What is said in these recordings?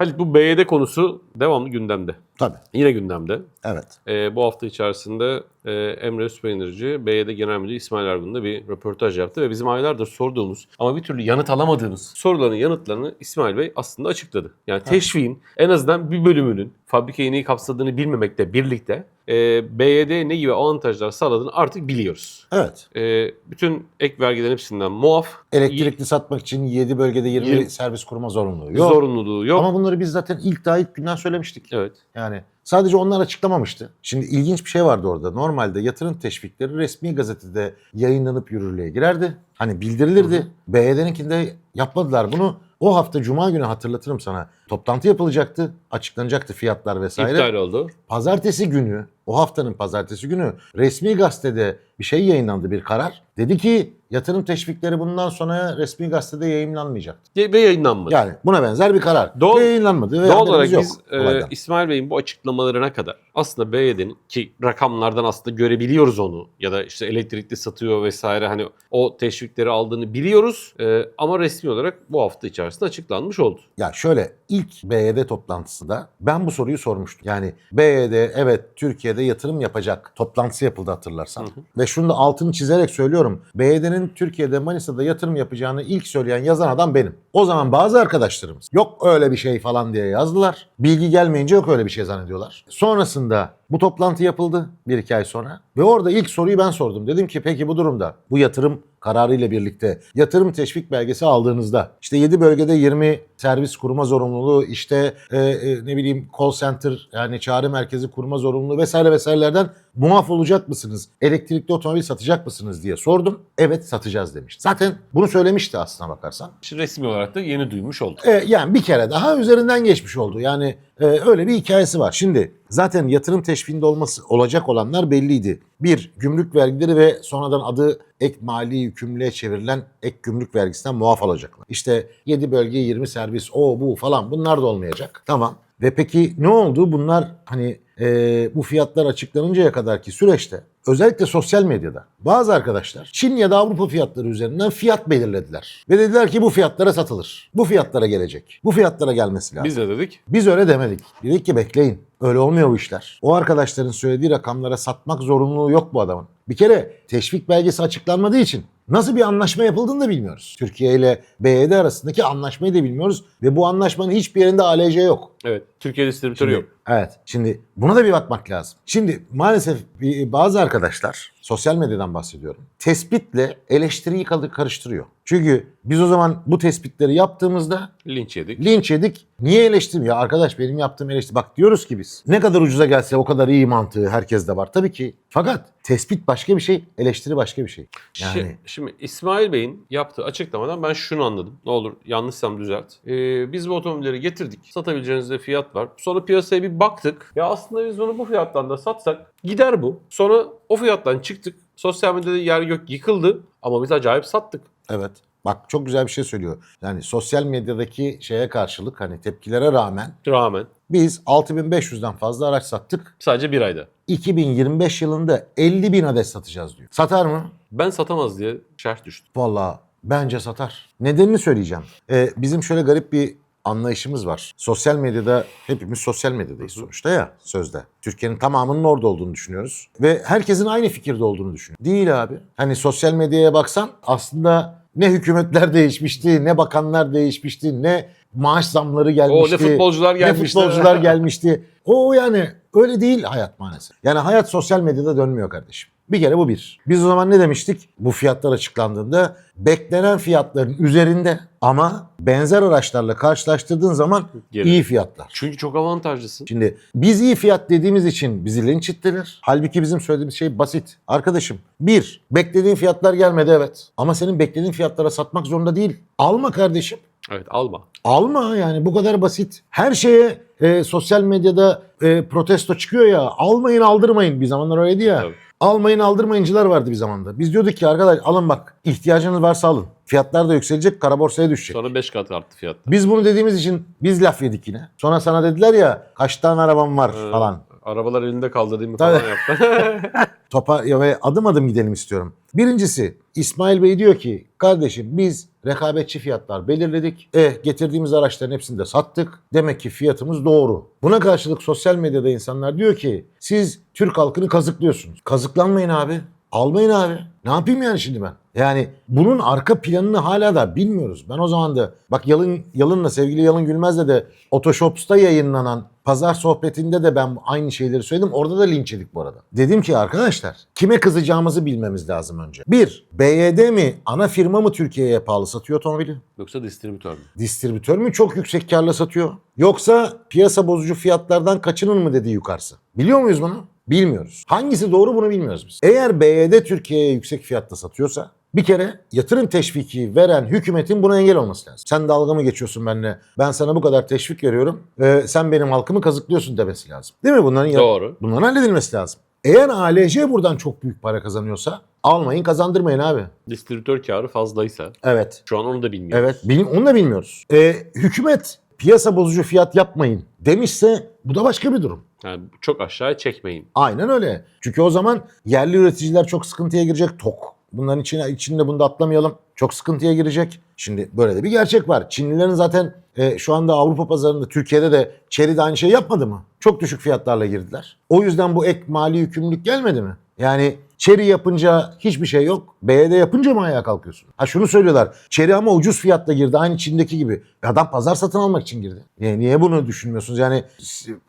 Halit bu BYD konusu devamlı gündemde. Tabii. Yine gündemde. Evet. Ee, bu hafta içerisinde e, Emre Süpeynirci, BYD Genel Müdürü İsmail Ergun'da bir röportaj yaptı ve bizim aylardır sorduğumuz ama bir türlü yanıt alamadığımız soruların yanıtlarını İsmail Bey aslında açıkladı. Yani teşviğin en azından bir bölümünün fabrikayı neyi kapsadığını bilmemekle birlikte e, BYD ne gibi avantajlar sağladığını artık biliyoruz. Evet. E, bütün ek vergilerin hepsinden muaf. Elektrikli satmak için 7 bölgede 20 Yirmi- servis kurma zorunluluğu yok. Zorunluluğu yok. Ama bunları biz zaten ilk daha ilk günden söylemiştik. Evet. Yani sadece onlar açıklamamıştı. Şimdi ilginç bir şey vardı orada. Normalde yatırım teşvikleri resmi gazetede yayınlanıp yürürlüğe girerdi. Hani bildirilirdi. BYD'ninkinde yapmadılar bunu. O hafta Cuma günü hatırlatırım sana. Toplantı yapılacaktı. Açıklanacaktı fiyatlar vesaire. İptal oldu. Pazartesi günü, o haftanın pazartesi günü resmi gazetede bir şey yayınlandı bir karar. Dedi ki yatırım teşvikleri bundan sonra resmi gazetede yayınlanmayacak. Ve yayınlanmadı. Yani buna benzer bir karar. Doğal- yayınlanmadı. Ve Doğal olarak yok biz e. İsmail Bey'in bu açıklamalarına kadar aslında BYD'nin ki rakamlardan aslında görebiliyoruz onu ya da işte elektrikli satıyor vesaire hani o teşvikleri aldığını biliyoruz E, ama resmi olarak bu hafta içerisinde açıklanmış oldu. Ya şöyle ilk BYD toplantısında ben bu soruyu sormuştum. Yani BYD evet Türkiye'de yatırım yapacak toplantısı yapıldı hatırlarsan. Ve şunu da altını çizerek söylüyorum. BYD'nin Türkiye'de Manisa'da yatırım yapacağını ilk söyleyen yazan adam benim. O zaman bazı arkadaşlarımız yok öyle bir şey falan diye yazdılar. Bilgi gelmeyince yok öyle bir şey zannediyorlar. Sonrasında bu toplantı yapıldı bir iki ay sonra. Ve orada ilk soruyu ben sordum. Dedim ki peki bu durumda bu yatırım kararıyla birlikte yatırım teşvik belgesi aldığınızda işte 7 bölgede 20 servis kurma zorunluluğu işte e, e, ne bileyim call center yani çağrı merkezi kurma zorunluluğu vesaire vesairelerden muaf olacak mısınız? Elektrikli otomobil satacak mısınız diye sordum. Evet satacağız demişti. Zaten bunu söylemişti aslına bakarsan. Şimdi resmi olarak da yeni duymuş olduk. E, yani bir kere daha üzerinden geçmiş oldu. Yani e, öyle bir hikayesi var. Şimdi zaten yatırım teşviğinde olması olacak olanlar belliydi. Bir, gümrük vergileri ve sonradan adı ek mali yükümlülüğe çevrilen ek gümrük vergisinden muaf olacaklar. İşte 7 bölge 20 servis o bu falan bunlar da olmayacak. Tamam. Ve peki ne oldu? Bunlar hani e, bu fiyatlar açıklanıncaya kadarki süreçte özellikle sosyal medyada bazı arkadaşlar Çin ya da Avrupa fiyatları üzerinden fiyat belirlediler. Ve dediler ki bu fiyatlara satılır. Bu fiyatlara gelecek. Bu fiyatlara gelmesi lazım. Biz de dedik. Biz öyle demedik. Dedik ki bekleyin. Öyle olmuyor bu işler. O arkadaşların söylediği rakamlara satmak zorunluluğu yok bu adamın. Bir kere teşvik belgesi açıklanmadığı için nasıl bir anlaşma yapıldığını da bilmiyoruz. Türkiye ile BYD arasındaki anlaşmayı da bilmiyoruz. Ve bu anlaşmanın hiçbir yerinde ALC yok. Evet. Türkiye distribütörü yok. Evet. Şimdi buna da bir bakmak lazım. Şimdi maalesef bazı arkadaşlar sosyal medyadan bahsediyorum. Tespitle eleştiriyi karıştırıyor. Çünkü biz o zaman bu tespitleri yaptığımızda Linç yedik. linç yedik. Niye eleştirim ya arkadaş benim yaptığım eleştiri. Bak diyoruz ki biz ne kadar ucuza gelse o kadar iyi mantığı herkeste var. Tabii ki. Fakat tespit başka bir şey, eleştiri başka bir şey. Yani Şi- Şimdi İsmail Bey'in yaptığı açıklamadan ben şunu anladım. Ne olur yanlışsam düzelt. Ee, biz bu otomobilleri getirdik. Satabileceğinizde fiyat var. Sonra piyasaya bir baktık. Ya aslında biz bunu bu fiyattan da satsak gider bu. Sonra o fiyattan çıktık. Sosyal medyada yer gök yıkıldı. Ama biz acayip sattık. Evet. Bak çok güzel bir şey söylüyor. Yani sosyal medyadaki şeye karşılık hani tepkilere rağmen Rağmen. biz 6500'den fazla araç sattık. Sadece bir ayda. 2025 yılında 50 bin adet satacağız diyor. Satar mı? Ben satamaz diye şerh düştüm. Vallahi bence satar. Nedenini söyleyeceğim. Ee, bizim şöyle garip bir anlayışımız var. Sosyal medyada hepimiz sosyal medyadayız sonuçta ya sözde. Türkiye'nin tamamının orada olduğunu düşünüyoruz. Ve herkesin aynı fikirde olduğunu düşünüyor. Değil abi. Hani sosyal medyaya baksan aslında ne hükümetler değişmişti, ne bakanlar değişmişti, ne maaş zamları O gelmişti. ne futbolcular gelmişti. Ne futbolcular gelmişti. O yani öyle değil hayat maalesef. Yani hayat sosyal medyada dönmüyor kardeşim. Bir kere bu bir. Biz o zaman ne demiştik? Bu fiyatlar açıklandığında beklenen fiyatların üzerinde ama benzer araçlarla karşılaştırdığın zaman Geri. iyi fiyatlar. Çünkü çok avantajlısın. Şimdi biz iyi fiyat dediğimiz için bizi linç ettiler. Halbuki bizim söylediğimiz şey basit. Arkadaşım bir, beklediğin fiyatlar gelmedi evet. Ama senin beklediğin fiyatlara satmak zorunda değil. Alma kardeşim. Evet alma. Alma yani bu kadar basit. Her şeye e, sosyal medyada e, protesto çıkıyor ya. Almayın aldırmayın bir zamanlar öyleydi ya. Tabii. Almayın aldırmayıncılar vardı bir zamanda. Biz diyorduk ki arkadaş alın bak ihtiyacınız varsa alın. Fiyatlar da yükselecek kara borsaya düşecek. Sonra 5 kat arttı fiyat. Biz bunu dediğimiz için biz laf yedik yine. Sonra sana dediler ya kaç tane arabam var falan. Arabalar elinde kaldı değil mi falan yaptı. Topa ya ve adım adım gidelim istiyorum. Birincisi İsmail Bey diyor ki kardeşim biz rekabetçi fiyatlar belirledik. E getirdiğimiz araçların hepsini de sattık. Demek ki fiyatımız doğru. Buna karşılık sosyal medyada insanlar diyor ki siz Türk halkını kazıklıyorsunuz. Kazıklanmayın abi. Almayın abi. Ne yapayım yani şimdi ben? Yani bunun arka planını hala da bilmiyoruz. Ben o zaman da bak Yalın Yalın'la sevgili Yalın Gülmez'le de Otoshops'ta yayınlanan pazar sohbetinde de ben aynı şeyleri söyledim. Orada da linç yedik bu arada. Dedim ki arkadaşlar kime kızacağımızı bilmemiz lazım önce. Bir, BYD mi ana firma mı Türkiye'ye pahalı satıyor otomobili? Yoksa distribütör mü? Distribütör mü çok yüksek karla satıyor? Yoksa piyasa bozucu fiyatlardan kaçının mı dedi yukarısı? Biliyor muyuz bunu? Bilmiyoruz. Hangisi doğru bunu bilmiyoruz biz. Eğer BYD Türkiye'ye yüksek fiyatta satıyorsa bir kere yatırım teşviki veren hükümetin buna engel olması lazım. Sen dalga mı geçiyorsun benimle? Ben sana bu kadar teşvik veriyorum. Ee, sen benim halkımı kazıklıyorsun demesi lazım. Değil mi bunların? Doğru. Bunların halledilmesi lazım. Eğer ALC buradan çok büyük para kazanıyorsa almayın kazandırmayın abi. Distribütör karı fazlaysa. Evet. Şu an onu da bilmiyoruz. Evet, bilim, onu da bilmiyoruz. Ee, hükümet piyasa bozucu fiyat yapmayın demişse bu da başka bir durum. Yani çok aşağıya çekmeyin. Aynen öyle. Çünkü o zaman yerli üreticiler çok sıkıntıya girecek. Tok. Bunların içine, içinde bunu da atlamayalım. Çok sıkıntıya girecek. Şimdi böyle de bir gerçek var. Çinlilerin zaten e, şu anda Avrupa pazarında, Türkiye'de de Chery de aynı şey yapmadı mı? Çok düşük fiyatlarla girdiler. O yüzden bu ek mali yükümlülük gelmedi mi? Yani Chery yapınca hiçbir şey yok. BYD yapınca mı ayağa kalkıyorsun? Ha şunu söylüyorlar. Chery ama ucuz fiyatla girdi. Aynı Çin'deki gibi. E Adam pazar satın almak için girdi. Niye, niye bunu düşünmüyorsunuz? Yani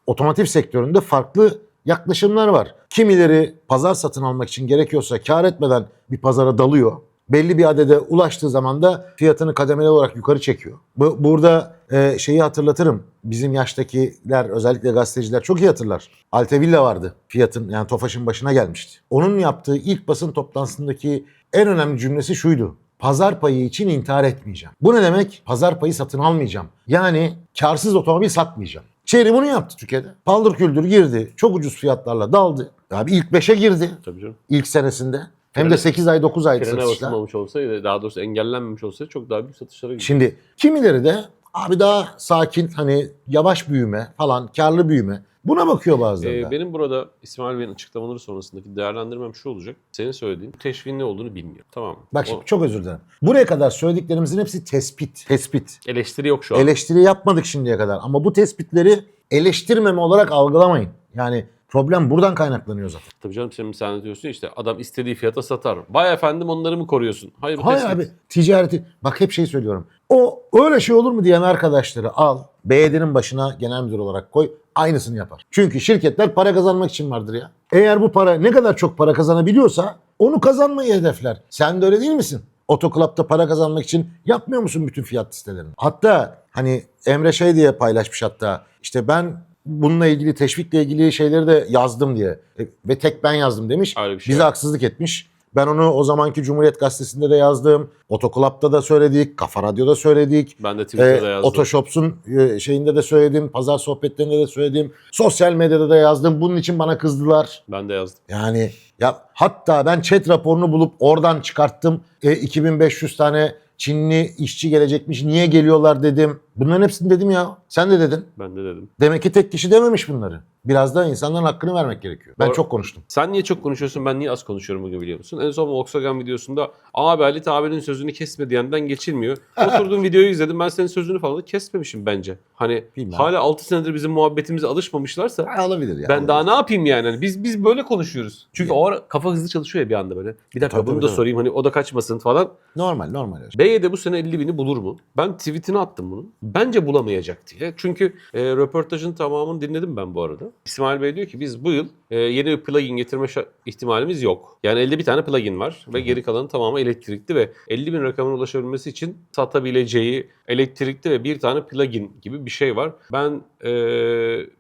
otomotiv sektöründe farklı yaklaşımlar var. Kimileri pazar satın almak için gerekiyorsa kar etmeden bir pazara dalıyor. Belli bir adede ulaştığı zaman da fiyatını kademeli olarak yukarı çekiyor. Bu, burada e, şeyi hatırlatırım. Bizim yaştakiler özellikle gazeteciler çok iyi hatırlar. Altevilla vardı fiyatın yani Tofaş'ın başına gelmişti. Onun yaptığı ilk basın toplantısındaki en önemli cümlesi şuydu. Pazar payı için intihar etmeyeceğim. Bu ne demek? Pazar payı satın almayacağım. Yani karsız otomobil satmayacağım. Chery bunu yaptı Türkiye'de. Paldır küldür girdi. Çok ucuz fiyatlarla daldı. Abi ilk 5'e girdi Tabii canım. ilk senesinde. Hem de Frene- 8 ay 9 ay Frene satışlar. basılmamış olsaydı, daha doğrusu engellenmemiş olsaydı çok daha büyük satışlara gidiyor. Şimdi kimileri de abi daha sakin hani yavaş büyüme falan karlı büyüme. Buna bakıyor bazıları da. Ee, benim burada İsmail Bey'in açıklamaları sonrasındaki değerlendirmem şu olacak. Senin söylediğin teşviğin ne olduğunu bilmiyor. Tamam mı? Bak O şimdi çok özür dilerim. Buraya kadar söylediklerimizin hepsi tespit. Tespit. eleştiri yok şu an. Eleştiri yapmadık şimdiye kadar ama bu tespitleri eleştirmeme olarak algılamayın. Yani problem buradan kaynaklanıyor zaten. Tabii canım sen de diyorsun ya işte adam istediği fiyata satar. Vay efendim onları mı koruyorsun? Hayır bu Hayır tespit. abi ticareti bak hep şey söylüyorum. O öyle şey olur mu diyen arkadaşları al. BYD'nin başına genel müdür olarak koy. Aynısını yapar. Çünkü şirketler para kazanmak için vardır ya. Eğer bu para ne kadar çok para kazanabiliyorsa onu kazanmayı hedefler. Sen de öyle değil misin? Otoklapta para kazanmak için yapmıyor musun bütün fiyat listelerini? Hatta hani Emre şey diye paylaşmış hatta işte ben bununla ilgili teşvikle ilgili şeyleri de yazdım diye. E, ve tek ben yazdım demiş. Öyle bir şey Bize yok. haksızlık etmiş. Ben onu o zamanki Cumhuriyet Gazetesi'nde de yazdım. Otoklap'ta da söyledik. Kafa Radyo'da söyledik. Ben de Twitter'da Ee, yazdım. Otoshops'un e, şeyinde de söyledim. Pazar sohbetlerinde de söyledim. Sosyal medyada da yazdım. Bunun için bana kızdılar. Ben de yazdım. Yani ya hatta ben chat raporunu bulup oradan çıkarttım. E, 2500 tane Çinli işçi gelecekmiş. Niye geliyorlar dedim. Bunların hepsini dedim ya. Sen de dedin. Ben de dedim. Demek ki tek kişi dememiş bunları. Biraz da insanların hakkını vermek gerekiyor. Ben Doğru. çok konuştum. Sen niye çok konuşuyorsun ben niye az konuşuyorum bugün biliyor musun? En son Volkswagen videosunda abi Ali abinin sözünü kesme diyenden geçilmiyor. Oturduğum videoyu izledim ben senin sözünü falan kesmemişim bence. Hani Bilmem. hala 6 senedir bizim muhabbetimize alışmamışlarsa Ha, olabilir ya. ben olabilir. daha ne yapayım yani? Hani biz biz böyle konuşuyoruz. Çünkü o ara kafa hızlı çalışıyor ya bir anda böyle. Bir dakika Tabii, bunu da tabii. sorayım hani o da kaçmasın falan. Normal normal. BYD bu sene 50 bini bulur mu? Ben tweetini attım bunun. Bence bulamayacak diye. Çünkü e, röportajın tamamını dinledim ben bu arada. İsmail Bey diyor ki biz bu yıl e, yeni bir plugin getirme ihtimalimiz yok. Yani elde bir tane plugin var ve geri kalanı tamamı elektrikli ve 50 bin rakamına ulaşabilmesi için satabileceği elektrikli ve bir tane plugin gibi bir şey var. Ben e,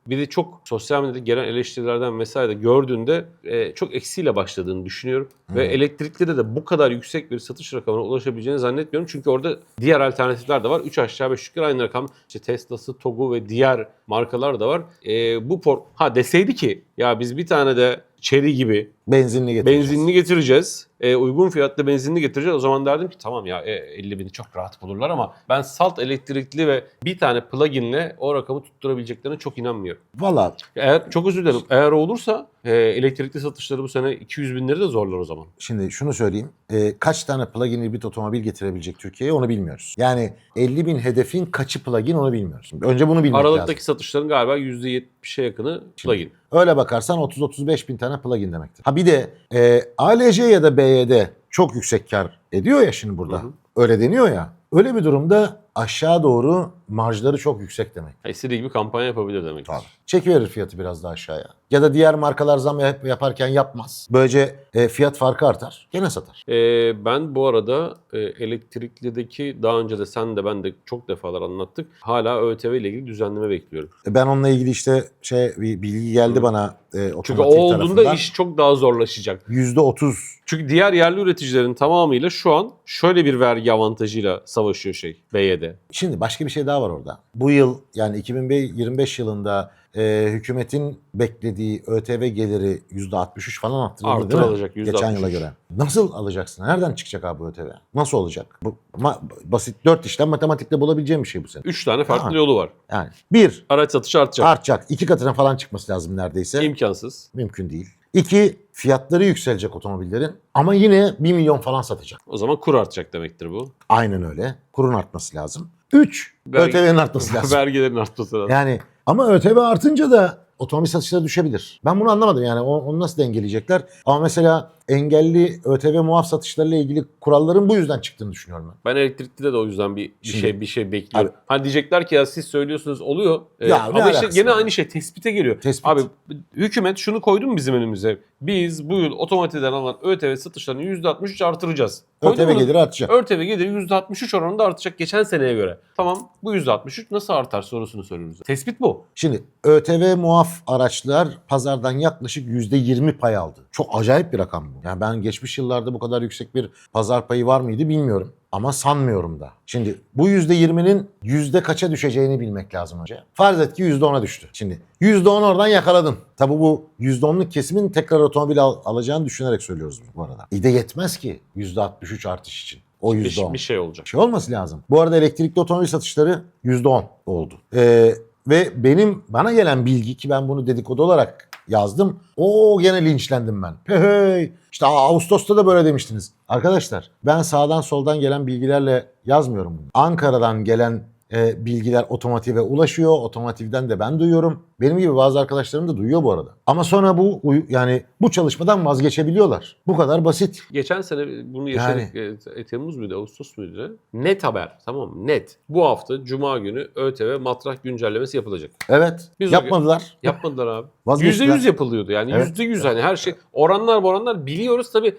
bir de çok sosyal medyada gelen eleştirilerden vesaire de gördüğünde e, çok eksiyle başladığını düşünüyorum. Ve elektrikli de bu kadar yüksek bir satış rakamına ulaşabileceğini zannetmiyorum. Çünkü orada diğer alternatifler de var. 3 aşağı 5 yukarı aynı rakam. İşte Tesla'sı, TOG'u ve diğer markalar da var. E, bu por ha deseydi ki ya biz bir tane de Chery gibi Benzinli getireceğiz. Benzinini getireceğiz. E, uygun fiyatlı benzinini getireceğiz. O zaman derdim ki tamam ya e, 50 bini çok rahat bulurlar ama ben salt elektrikli ve bir tane pluginle o rakamı tutturabileceklerine çok inanmıyorum. Valla Eğer çok özür dilerim. Eğer olursa e, elektrikli satışları bu sene 200 binleri de zorlar o zaman. şimdi şunu söyleyeyim. Ee, kaç tane plug-in hibrit otomobil getirebilecek Türkiye'ye onu bilmiyoruz. Yani 50 bin hedefin kaçı plug-in onu bilmiyoruz. Şimdi Önce bunu bilmek lazım. Aralıktaki satışların galiba %70'e yakını plugin. Öyle bakarsan 30-35 bin tane plug-in demektir. Ha bir de e, ALC ya da BYD çok yüksek kar ediyor ya şimdi burada. Hı hı. Öyle deniyor ya. Öyle bir durumda aşağı doğru marjları çok yüksek demek. İstediği gibi kampanya yapabilir demek. Çekiverir fiyatı biraz daha aşağıya. Ya da diğer markalar zam yap- yaparken yapmaz. Böylece e, fiyat farkı artar. Gene satar. Ee, ben bu arada e, elektriklideki daha önce de sen de ben de çok defalar anlattık. Hala ÖTV ile ilgili düzenleme bekliyorum. E, Ben onunla ilgili işte şey bir bilgi geldi Hı. bana e, Çünkü o olduğunda tarafından. iş çok daha zorlaşacak. %30 Çünkü diğer yerli üreticilerin tamamıyla şu an şöyle bir vergi avantajıyla savaşıyor şey BYD. Şimdi başka bir şey daha var orada. Bu yıl yani 2025 yılında e, hükümetin beklediği ÖTV geliri %63 falan arttırıldı değil mi? alacak, %63. Geçen yıla göre. Nasıl alacaksın? Nereden çıkacak abi ÖTV? Nasıl olacak? Bu ma- basit dört işlem matematikle bulabileceğim bir şey bu senin. 3 tane farklı Ha. yolu var. Yani bir Araç satışı artacak. artacak. iki katına falan çıkması lazım neredeyse. İmkansız. Mümkün değil. İki fiyatları yükselecek otomobillerin ama yine 1 milyon falan satacak. O zaman kur artacak demektir bu. Aynen öyle. Kurun artması lazım. Üç Vergi- ÖTV'nin artması lazım. Vergilerin artması lazım. Yani ama ÖTV artınca da otomobil satışları düşebilir. Ben bunu anlamadım yani onu nasıl dengeleyecekler? Ama mesela engelli ÖTV muaf satışlarıyla ilgili kuralların bu yüzden çıktığını düşünüyorum ben. Ben elektrikli de o yüzden bir, bir Şimdi- şey bir şey bekliyorum. Hani diyecekler ki ya siz söylüyorsunuz oluyor. Ee, Ya ne ama işte alakası gene var? aynı şey tespite geliyor. Tespit. Abi hükümet şunu koydu mu bizim önümüze? Biz bu yıl otomotivden alınan ÖTV satışlarını %63 artıracağız. Koydu ÖTV bunu. geliri artacak. ÖTV geliri %63 oranında artacak geçen seneye göre. Tamam bu %63 nasıl artar sorusunu soruyoruz. Tespit bu. Şimdi ÖTV muaf araçlar pazardan yaklaşık %20 pay aldı. Çok acayip bir rakam bu. Yani ben geçmiş yıllarda bu kadar yüksek bir pazar payı var mıydı bilmiyorum. Ama sanmıyorum da. Şimdi bu %20'nin yüzde kaça düşeceğini bilmek lazım önce. Farz et ki %10'a düştü. Şimdi %10 oradan yakaladın. Tabii bu %10'luk kesimin tekrar otomobil al- alacağını düşünerek söylüyoruz bu arada. İyi de yetmez ki %63 artış için. O Bir, %10 bir şey olacak. şey olması lazım. Bu arada elektrikli otomobil satışları %10 oldu. Ee, ve benim bana gelen bilgi ki ben bunu dedikodu olarak yazdım. O gene linçlendim ben. Hey. İşte Ağustos'ta da böyle demiştiniz. Arkadaşlar ben sağdan soldan gelen bilgilerle yazmıyorum bunu. Ankara'dan gelen e, bilgiler otomotive ulaşıyor. Otomotivden de ben duyuyorum. Benim gibi bazı arkadaşlarım da duyuyor bu arada. Ama sonra bu yani bu çalışmadan vazgeçebiliyorlar. Bu kadar basit. Geçen sene bunu yaşadık. E, Temmuz muydu, Ağustos muydu? Net haber tamam mı? Net. Bu hafta Cuma günü ÖTV matrah güncellemesi yapılacak. Evet. Biz yapmadılar. Yapmadılar abi. Vazgeçtiler. %100 yapılıyordu yani Evet. %100 hani her şey oranlar oranlar biliyoruz tabi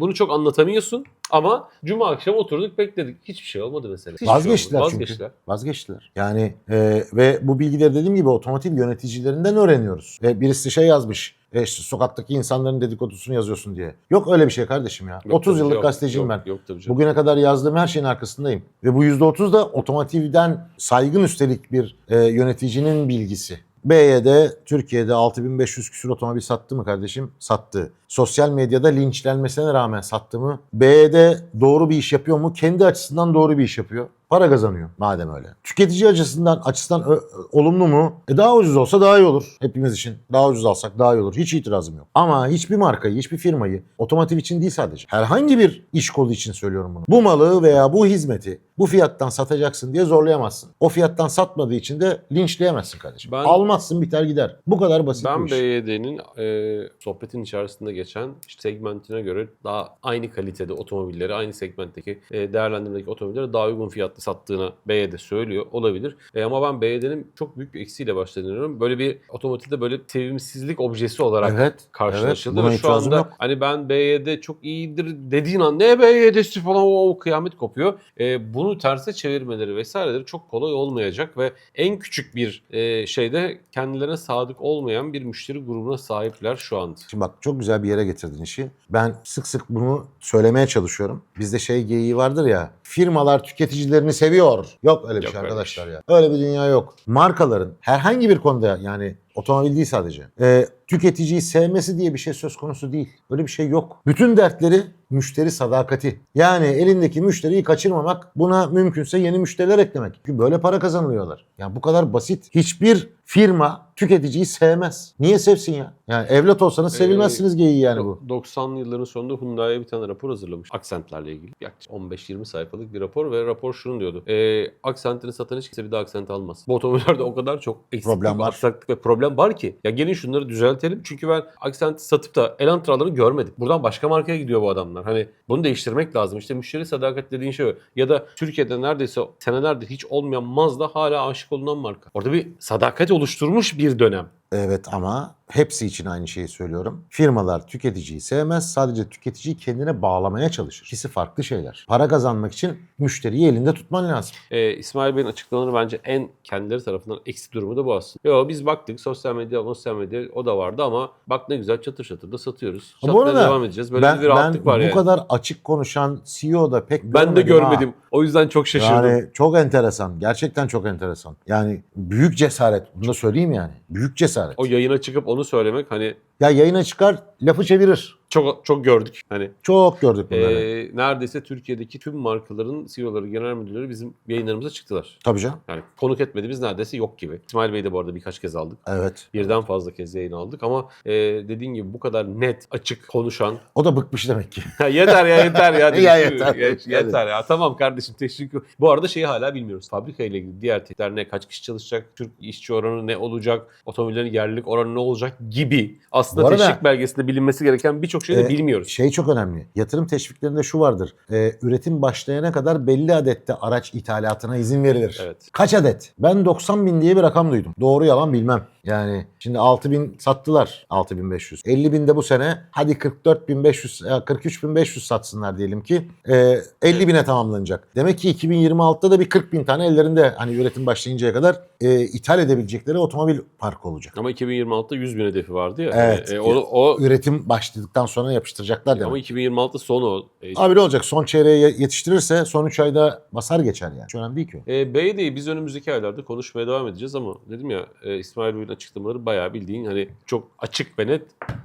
bunu çok anlatamıyorsun ama cuma akşam oturduk bekledik hiçbir şey olmadı mesela. Hiçbir şey Vazgeçtiler olmadı. çünkü. Vazgeçtiler. Vazgeçtiler. Yani e, ve bu bilgileri dediğim gibi otomotiv yöneticilerinden öğreniyoruz. Ve birisi şey yazmış. E işte sokaktaki insanların dedikodusunu yazıyorsun diye. Yok öyle bir şey kardeşim ya. Yok 30 tabii, yıllık yok, gazeteciyim yok, ben. Yok tabii canım. Bugüne kadar yazdığım her şeyin arkasındayım. Ve bu %30 da otomotivden saygın üstelik bir e, yöneticinin bilgisi. BYD Türkiye'de 6500 küsur otomobil sattı mı kardeşim? Sattı. Sosyal medyada linçlenmesine rağmen sattı mı? BYD doğru bir iş yapıyor mu? Kendi açısından doğru bir iş yapıyor. Para kazanıyor madem öyle. Tüketici açısından açısından olumlu mu? E daha ucuz olsa daha iyi olur hepimiz için. Daha ucuz alsak daha iyi olur. Hiç itirazım yok. Ama hiçbir markayı, hiçbir firmayı otomotiv için değil sadece. Herhangi bir iş kolu için söylüyorum bunu. Bu malı veya bu hizmeti bu fiyattan satacaksın diye zorlayamazsın. O fiyattan satmadığı için de linçleyemezsin kardeşim. Ben- Almazsın biter gider. Bu kadar basit Ben bu iş. BYD'nin e, sohbetin içerisinde geçen işte segmentine göre daha aynı kalitede otomobilleri, aynı segmentteki e, değerlendirmedeki otomobilleri daha uygun fiyatlı sattığına BYD söylüyor. Olabilir. E, ama ben BYD'nin çok büyük bir eksiğiyle başlanıyorum. Böyle bir otomotivde böyle sevimsizlik objesi olarak Evet. karşılaşıldı evet, ve şu anda yok. hani ben BYD çok iyidir dediğin an ne BYD'si falan o, o kıyamet kopuyor. E, bunu terse çevirmeleri vesaireleri çok kolay olmayacak ve en küçük bir e, şeyde kendilerine sadık olmayan bir müşteri grubuna sahipler şu anda. Şimdi bak çok güzel bir yere getirdin işi. Ben sık sık bunu söylemeye çalışıyorum. Bizde şey geyiği vardır ya. Firmalar tüketicilerini seviyor. Yok öyle bir Yok şey öyle bir arkadaşlar ya. Öyle bir dünya yok. Markaların herhangi bir konuda yani Otomobil değil sadece. Ee, tüketiciyi sevmesi diye bir şey söz konusu değil. Öyle bir şey yok. Bütün dertleri müşteri sadakati. Yani elindeki müşteriyi kaçırmamak, buna mümkünse yeni müşteriler eklemek. Çünkü böyle para kazanılıyorlar. Yani bu kadar basit. Hiçbir firma tüketiciyi sevmez. Niye sevsin ya? Yani evlat olsanız sevilmezsiniz geyiği yani bu. 90'lı yılların sonunda Hyundai'ye bir tane rapor hazırlamış. Aksentlerle ilgili. Yaklaşık 15-20 sayfalık bir rapor ve rapor şunu diyordu. E, aksentini satan hiç kimse bir daha aksent almaz. Bu otomobillerde o kadar çok eksiklik, Problem var. aksaklık ve problem var ki. Ya gelin şunları düzeltelim. Çünkü ben aksenti satıp da Elantra'larını görmedim. Buradan başka markaya gidiyor bu adamlar. Hani bunu değiştirmek lazım. İşte müşteri sadakat dediğin şey o. Ya da Türkiye'de neredeyse senelerdir hiç olmayan Mazda hala aşık olunan marka. Orada bir sadakat oluşturmuş bir dönem. Evet ama hepsi için aynı şeyi söylüyorum. Firmalar tüketiciyi sevmez. Sadece tüketiciyi kendine bağlamaya çalışır. İkisi farklı şeyler. Para kazanmak için müşteriyi elinde tutman lazım. Ee, İsmail Bey'in açıklamaları bence en kendileri tarafından eksik durumu da bu aslında. Yo biz baktık sosyal medya, sosyal medya o da vardı ama bak ne güzel çatır çatır da satıyoruz. Bu Satmaya arada devam edeceğiz. Böyle ben, bir rahatlık ben var bu yani. kadar açık konuşan CEO da pek ben de görmedim ha. O yüzden çok şaşırdım. Yani çok enteresan. Gerçekten çok enteresan. Yani büyük cesaret. Bunu da söyleyeyim yani. Büyük cesaret. O yayına çıkıp onu söylemek hani Ya yayına çıkar lafı çevirir. çok çok gördük. Hani Çok gördük bunları. ee, neredeyse Türkiye'deki tüm markaların CEO'ları, genel müdürleri bizim yayınlarımıza çıktılar. Tabii canım. Yani konuk etmediğimiz neredeyse yok gibi. İsmail Bey'i de bu arada birkaç kez aldık. Evet. Birden fazla kez yayın aldık ama e, dediğin gibi bu kadar net, açık konuşan O da bıkmış demek ki. Ya yeter ya yeter ya. Ya Yeter, yeter. yeter ya. Tamam kardeşim teşekkür. Bu arada şeyi hala bilmiyoruz. Fabrika ile ilgili diğer teknikler ne? Kaç kişi çalışacak? Türk işçi oranı ne olacak? Otomobillerin yerlilik oranı ne olacak? Gibi. Aslında Bu arada- teşvik belgesinde bilinmesi gereken birçok şeyi de Ee, bilmiyoruz. Şey çok önemli. Yatırım teşviklerinde şu vardır. Ee, üretim başlayana kadar belli adette araç ithalatına izin verilir. Evet. Kaç adet? Ben 90 bin diye bir rakam duydum. Doğru yalan bilmem. Yani şimdi 6 bin sattılar 6500. 50 bin de bu sene hadi 44 bin 500 e, 43 bin 500 satsınlar diyelim ki e, 50 bine tamamlanacak. Demek ki 2026'da da bir 40 bin tane ellerinde hani üretim başlayıncaya kadar e, ithal edebilecekleri otomobil parkı olacak. Ama 2026'da 100 bin hedefi vardı ya. Evet. Yani, e, onu, o, Üretim başladıktan sonra yapıştıracaklar demek. ama 2026 sonu o. E, Abi ne olacak? Son çeyreğe ye- yetiştirirse son 3 ayda basar geçer yani. Hiç önemli değil ki. o. E, BYD'yi biz önümüzdeki aylarda konuşmaya devam edeceğiz ama dedim ya e, İsmail Bey'in açıklamaları bayağı bildiğin hani çok açık ve net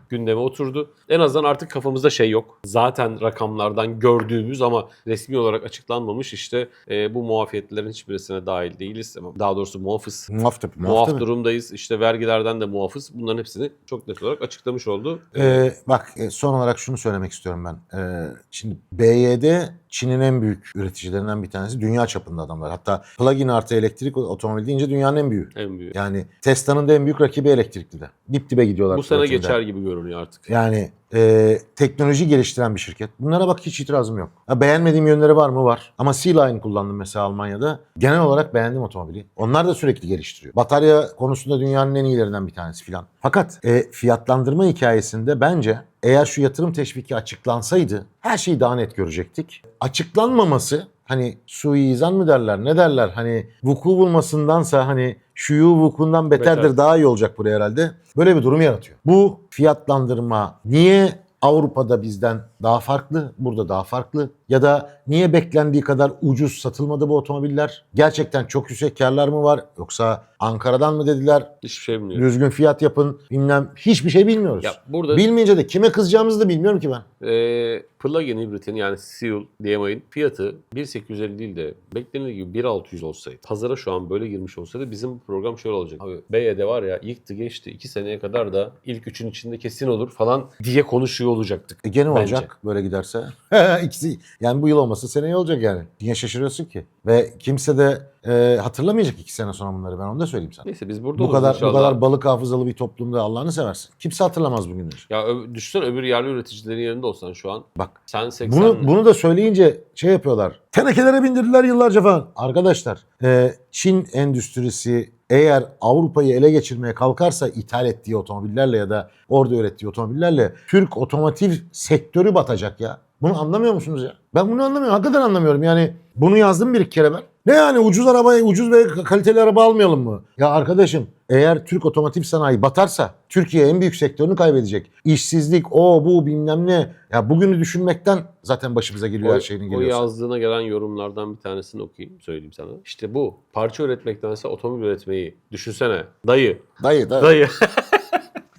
gündeme oturdu. En azından artık kafamızda şey yok. Zaten rakamlardan gördüğümüz ama resmi olarak açıklanmamış işte e, bu muafiyetlerin hiçbirisine dahil değiliz. Ama Daha doğrusu muafız. Muaf tabii. Muaf, Muaf tabii. durumdayız. İşte vergilerden de muafız. Bunların hepsini çok net olarak açıklamış oldu. Ee, bak e, son olarak şunu söylemek istiyorum ben. Ee, şimdi BYD Çin'in en büyük üreticilerinden bir tanesi. Dünya çapında adamlar. Hatta plug-in artı elektrik otomobil deyince dünyanın en büyüğü. en büyük. Yani Tesla'nın da en büyük rakibi elektrikli de. Dip dibe gidiyorlar. bu sene geçer gibi görünüyor artık. Yani e, teknoloji geliştiren bir şirket. Bunlara bak hiç itirazım yok. Ha, beğenmediğim yönleri var mı? Var. Ama C-Line kullandım mesela Almanya'da. Genel olarak beğendim otomobili. Onlar da sürekli geliştiriyor. Batarya konusunda dünyanın en iyilerinden bir tanesi filan. Fakat e, fiyatlandırma hikayesinde bence eğer şu yatırım teşviki açıklansaydı her şeyi daha net görecektik. Açıklanmaması hani suizan mı derler ne derler hani vuku bulmasındansa hani şuyu vukundan beterdir Beter. daha iyi olacak buraya herhalde. Böyle bir durum yaratıyor. Bu fiyatlandırma niye Avrupa'da bizden daha farklı, burada daha farklı ya da niye beklendiği kadar ucuz satılmadı bu otomobiller? Gerçekten çok yüksek karlar mı var yoksa Ankara'dan mı dediler? Hiçbir şey bilmiyorum. Düzgün fiyat yapın bilmem hiçbir şey bilmiyoruz. Ya burada Bilmeyince de kime kızacağımızı da bilmiyorum ki ben. e, plug-in hibritin yani Seal DMI'nin fiyatı 1.850 değil de beklenildiği gibi 1.600 olsaydı. Pazara şu an böyle girmiş olsaydı bizim bu program şöyle olacak. Abi BYD var ya yıktı geçti 2 seneye kadar da ilk üçün içinde kesin olur falan diye konuşuyor olacaktık. E gene Bence. olacak böyle giderse. İkisi yani bu yıl olmasa seneye olacak yani. Niye şaşırıyorsun ki? Ve kimse de e, hatırlamayacak iki sene sonra bunları ben onu da söyleyeyim sana. Neyse biz burada Bu kadar inşallah. bu kadar balık hafızalı bir toplumda Allah'ını seversin. Kimse hatırlamaz bugünleri. Ya ö- düşünsene öbür yerli üreticilerin yerinde olsan şu an. Bak Sen 80 bunu bunu da söyleyince şey yapıyorlar. Tenekelere bindirdiler yıllarca falan. Arkadaşlar e, Çin endüstrisi eğer Avrupa'yı ele geçirmeye kalkarsa ithal ettiği otomobillerle ya da orada ürettiği otomobillerle Türk otomotiv sektörü batacak ya. Bunu anlamıyor musunuz ya? Ben bunu anlamıyorum. Hakikaten anlamıyorum. Yani bunu yazdım bir iki kere ben. Ne yani ucuz arabayı, ucuz ve kaliteli araba almayalım mı? Ya arkadaşım eğer Türk otomotiv sanayi batarsa Türkiye en büyük sektörünü kaybedecek. İşsizlik, o bu bilmem ne. Ya bugünü düşünmekten zaten başımıza geliyor her şeyin o geliyorsa. yazdığına gelen yorumlardan bir tanesini okuyayım, söyleyeyim sana. İşte bu. Parça üretmektense otomobil üretmeyi düşünsene. Dayı. Dayı da. Dayı.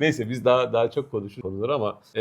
Neyse biz daha daha çok konuşuruz konuları ama e,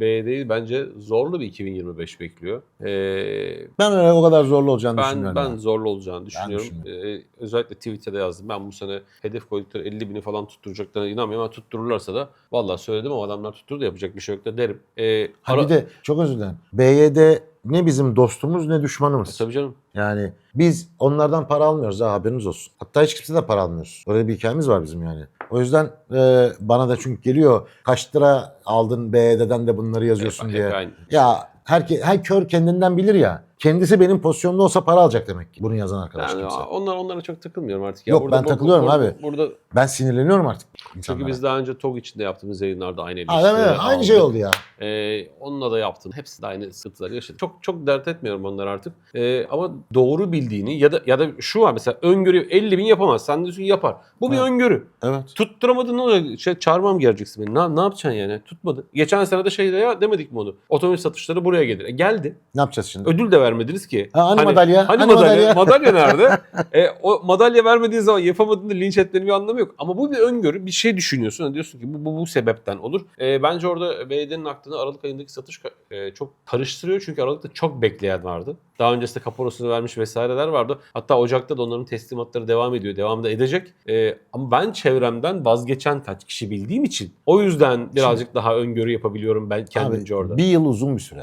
BYD'yi bence zorlu bir 2025 bekliyor. E, Ben öyle o kadar zorlu olacağını ben düşünmüyorum. ben ya. zorlu olacağını düşünüyorum. E, özellikle Twitter'da yazdım. Ben bu sene hedef koydukları 50 bini falan tutturacaklarına inanmıyorum ama tuttururlarsa da vallahi söyledim ama adamlar tutturdu yapacak bir şey yok da derim. E, Ha ara- bir de çok özür dilerim. BYD ne bizim dostumuz ne düşmanımız. Tabii canım. Yani biz onlardan para almıyoruz ha haberiniz olsun. Hatta hiç kimse de para almıyoruz. Öyle bir hikayemiz var bizim yani. O yüzden e, bana da çünkü geliyor kaç lira aldın BYD'den de bunları yazıyorsun Hep- diye. hep aynı. Ya herke, her kör kendinden bilir ya. Kendisi benim pozisyonda olsa para alacak demek ki. Bunu yazan arkadaş Yani kimse. onlar onlara çok takılmıyorum artık. Yok, ben takılıyorum abi. Burada Ben sinirleniyorum artık çünkü insanlara. biz daha önce TOG içinde yaptığımız yayınlarda aynı Ha, eleştirileri Aynı şey aldık. oldu ya. Ee, onunla da yaptın. Hepsi de aynı sıkıntıları yaşadı. Çok çok dert etmiyorum onlar artık. Ee, ama doğru bildiğini ya da ya da şu var mesela öngörü 50 bin yapamaz. Sen diyorsun ki yapar. Bu bir Evet. öngörü. Evet. Tutturamadın ne olacak? Şey, çağırmam geleceksin beni. Ne, ne yapacaksın yani? Tutmadı. Geçen sene de şeyde ya demedik mi onu? Otomobil satışları buraya gelir. E, geldi. Ne yapacağız şimdi? Ödül de vermediniz ki. Ha, hani madalya? Hani, Hani madalya? madalya? Madalya nerede? e, o madalya vermediğin zaman yapamadığında linç etmenin bir anlamı yok. Ama bu bir öngörü. Bir şey düşünüyorsun. Hani diyorsun ki bu, bu, bu sebepten olur. E, bence orada BYD'nin aklını Aralık ayındaki satış e, çok karıştırıyor. Çünkü Aralık'ta çok bekleyen vardı. Daha öncesinde kaporasını vermiş vesaireler vardı. Hatta Ocak'ta da onların teslimatları devam ediyor. Devam da edecek. E, ama ben çevremden vazgeçen kaç kişi bildiğim için o yüzden birazcık daha öngörü yapabiliyorum ben kendimce Abi, orada. Bir yıl uzun bir süre.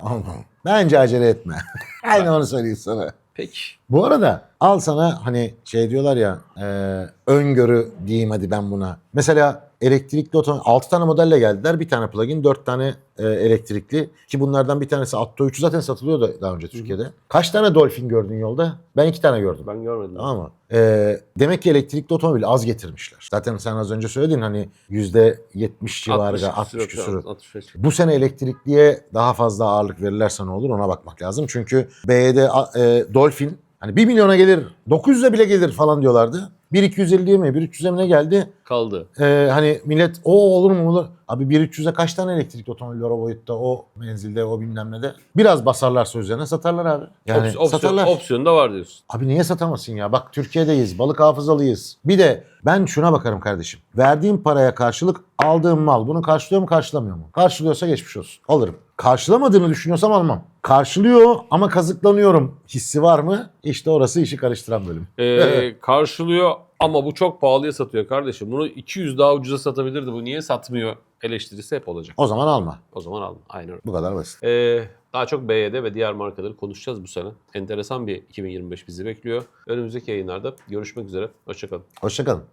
Bence acele etme. Aynı onu söyleyeyim sana. Peki. Bu arada al sana hani şey diyorlar ya e, öngörü diyeyim hadi ben buna. Mesela elektrikli otomobil 6 tane modelle geldiler. Bir tane plug-in 4 tane e, elektrikli. Ki bunlardan bir tanesi Atto 3 zaten satılıyordu daha önce Türkiye'de. Kaç tane Dolphin gördün yolda? Ben 2 tane gördüm. Ben görmedim. Tamam mı? E, demek ki elektrikli otomobil az getirmişler. Zaten sen az önce söyledin hani %70 civarı 60 küsur. 65. Bu sene elektrikliye daha fazla ağırlık verirlerse ne olur ona bakmak lazım. Çünkü BYD a- e, Dolphin hani 1 milyona gelir 900'e bile gelir falan diyorlardı. 1.250'ye mi 1.300'e mi ne geldi? Kaldı. Ee, hani millet o olur mu olur? Abi 1.300'e kaç tane elektrikli otomobil var o boyutta o menzilde o bilmem ne de. Biraz basarlarsa üzerine satarlar abi. Yani Ops- opsiyon, satarlar. opsiyon da var diyorsun. Abi niye satamasın ya? Bak Türkiye'deyiz, balık hafızalıyız. Bir de ben şuna bakarım kardeşim. Verdiğim paraya karşılık aldığım mal bunu karşılıyor mu karşılamıyor mu? Karşılıyorsa geçmiş olsun. Alırım. Karşılamadığını düşünüyorsam almam. Karşılıyor ama kazıklanıyorum hissi var mı? İşte orası işi karıştıran bölüm. Ee, karşılıyor ama bu çok pahalıya satıyor kardeşim. Bunu 200 daha ucuza satabilirdi. Bu niye satmıyor? Eleştirisi hep olacak. O zaman alma. O zaman alma. Aynen öyle. Bu kadar basit. Ee, daha çok BYD ve diğer markaları konuşacağız bu sene. Enteresan bir 2025 bizi bekliyor. Önümüzdeki yayınlarda görüşmek üzere. Hoşçakalın. Hoşçakalın.